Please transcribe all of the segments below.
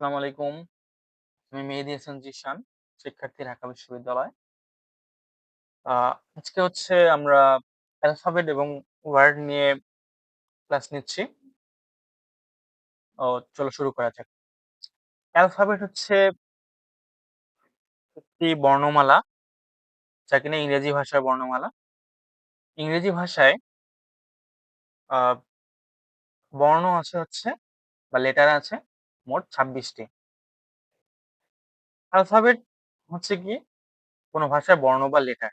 আসসালামু আলাইকুম। আমি মেহেদী হাসান জিশান, শিক্ষার্থী ঢাকা বিশ্ববিদ্যালয়। আজকে হচ্ছে আমরা অ্যালফাবেট এবং ওয়ার্ড নিয়ে ক্লাস নিচ্ছি। ও চলো শুরু করা যাক। অ্যালফাবেট হচ্ছে একটি বর্ণমালা যা কিনা ইংরেজি ভাষার বর্ণমালা। ইংরেজি ভাষায় বর্ণ আছে হচ্ছে বা লেটার আছে মোট ২৬ টি। অ্যালফাবেট হচ্ছে কি কোন ভাষার বর্ণ বা লেটার।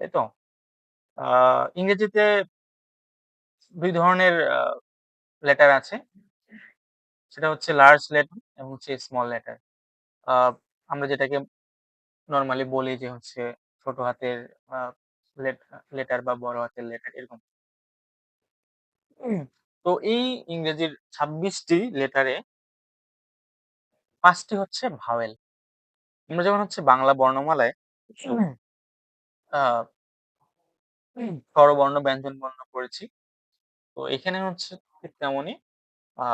তাই তো? ইংরেজিতে ২ ধরনের লেটার আছে। সেটা হচ্ছে লার্জ লেটার এবং হচ্ছে স্মল লেটার। আমরা যেটাকে নরমালি বলি যে হচ্ছে ছোট হাতের লেটার বা বড় হাতের লেটার এরকম। তো এই ইংরেজির ছাব্বিশটি লেটারে ৫ টি হচ্ছে ভাওয়েল। আমরা যেমন হচ্ছে বাংলা বর্ণমালায় আ স্বরবর্ণ, ব্যঞ্জনবর্ণ পড়েছি। তো এখানে হচ্ছে ঠিক তেমনই আ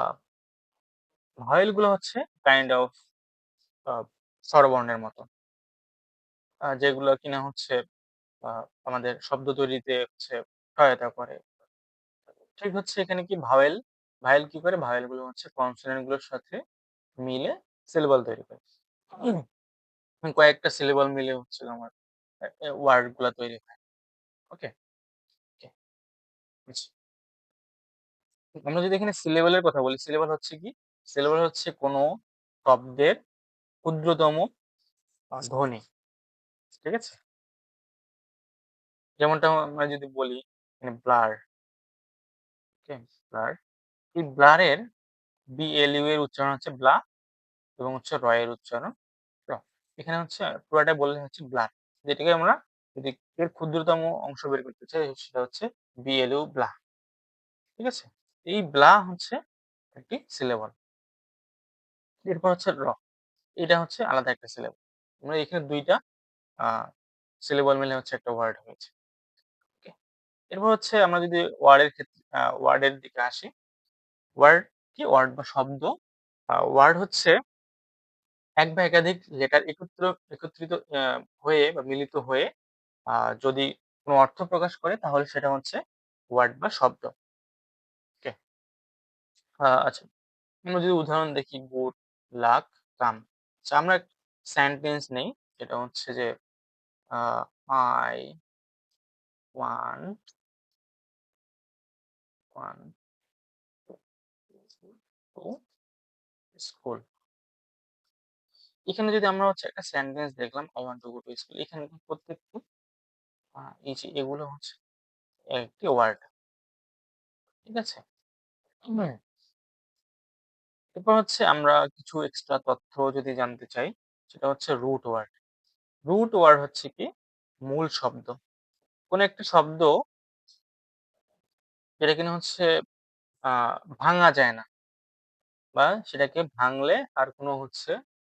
ভাওয়েলগুলো হচ্ছে কাইন্ড অফ স্বরবর্ণের মতো। যেগুলো কিনা হচ্ছে আমাদের শব্দ তৈরিতে হচ্ছে সহায়তা করে। ঠিক হচ্ছে এখানে কি ভাওয়েল, ভাওয়েল কি করে? ভাওয়েলগুলো হচ্ছে কনসোনেন্টগুলোর সাথে মিলে সিলেবল তৈরি করে। কয়েকটা সিলেবল মিলে হচ্ছে আমার ওয়ার্ডগুলা তৈরি হয়। ওকে? আমরা যদি এখানে সিলেবলের কথা বলি, সিলেবল হচ্ছে কি? সিলেবল হচ্ছে কোনো শব্দের ক্ষুদ্রতম ধ্বনি। ঠিক আছে? যেমনটা আমরা যদি বলি ব্লার। ব্লার। এই ব্লারের বিএলইউ এর উচ্চারণ হচ্ছে ব্লা এবং হচ্ছে র এর উচ্চারণ র। এখানে হচ্ছে পুরাটা বললে হচ্ছে ব্লার। যেটাকে আমরা যদি এর ক্ষুদ্রতম অংশ বের করতে চাই, সেটা হচ্ছে BLU ব্লা। ঠিক আছে? এই ব্লা হচ্ছে একটি সিলেবল। এরপর হচ্ছে র। এটা হচ্ছে আলাদা একটা সিলেবল। আমরা এখানে ২ টা আ সিলেবল মিলে হচ্ছে একটা ওয়ার্ড হয়েছে। এরপর হচ্ছে আমরা যদি ওয়ার্ডের ক্ষেত্রে ওয়ার্ডের দিকে আসি। ওয়ার্ড কি? ওয়ার্ড বা শব্দ। ওয়ার্ড হচ্ছে এক বা একাধিক লেটার একত্র একত্রিত আ হয়ে বা মিলিত হয়ে যদি কোনো অর্থ প্রকাশ করে তাহলে সেটা হচ্ছে ওয়ার্ড বা শব্দ। ওকে? আচ্ছা। আমরা যদি উদাহরণ দেখি গুড, লাক, কাম। আচ্ছা আমরা সেন্টেন্স নেই। সেটা হচ্ছে যে I want want to school. এখানে যদি আমরা হচ্ছে একটা সেন্টেন্স দেখলাম I want to go to school এখানে প্রত্যেকটি এই যে এগুলো হচ্ছে একটি ওয়ার্ড। ঠিক আছে? এরপর হচ্ছে আমরা কিছু এক্সট্রা তথ্য যদি জানতে চাই সেটা হচ্ছে রুট ওয়ার্ড। রুট ওয়ার্ড হচ্ছে কি? মূল শব্দ। কোন একটা শব্দ যেটা কিনা হচ্ছে ভাঙা যায় না। বা সেটাকে ভাঙলে আর কোনো হচ্ছে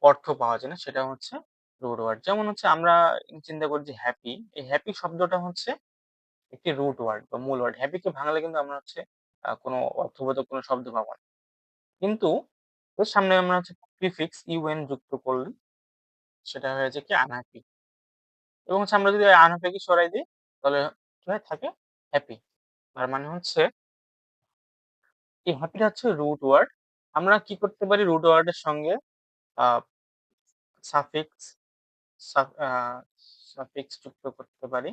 অর্থ পাওয়া যায় না। সেটা হচ্ছে রুট ওয়ার্ড। যেমন হচ্ছে আমরা চিন্তা করি যে হ্যাপি। এই হ্যাপি শব্দটা হচ্ছে একটি রুট ওয়ার্ড বা মূল ওয়ার্ড। হ্যাপিকে ভাঙলে কিন্তু আমরা হচ্ছে কোন অর্থবোধক কোনো শব্দ পাবো না। কিন্তু এর সামনে আমরা হচ্ছে প্রিফিক্স un যুক্ত করলে সেটা হয়ে যায় কি আনহ্যাপি। এবং হচ্ছে আমরা যদি আনহ্যাপি সরাই দিই, তাহলে কি হয় থাকে হ্যাপি। তার মানে হচ্ছে এই হ্যাপিটা হচ্ছে রুট ওয়ার্ড। আমরা কি করতে পারি রুট ওয়ার্ডের সঙ্গে সাফিক্স সাফিক্স যুক্ত করতে পারি।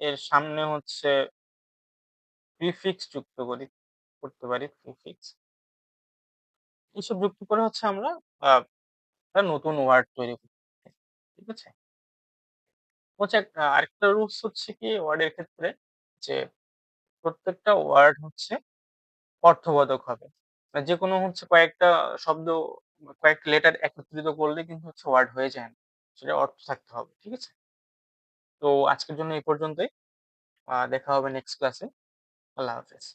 এর সামনে হচ্ছে প্রিফিক্স যুক্ত করি, করতে পারি প্রিফিক্স। এসব যুক্ত করে হচ্ছে আমরা নতুন ওয়ার্ড তৈরি করি। ঠিক আছে? হচ্ছে আরেকটা রুলস হচ্ছে কি ওয়ার্ডের ক্ষেত্রে যে প্রত্যেকটা ওয়ার্ড হচ্ছে অর্থবোধক হবে। মানে যেকোনো হচ্ছে কয়েকটা শব্দ কয়েকটা লেটার একত্রিত করলে কিন্তু হচ্ছে ওয়ার্ড হয়ে যায় না। সেটা অর্থ থাকতে হবে। ঠিক আছে? তো আজকের জন্য এই পর্যন্তই। দেখা হবে নেক্সট ক্লাসে। আল্লাহ হাফেজ।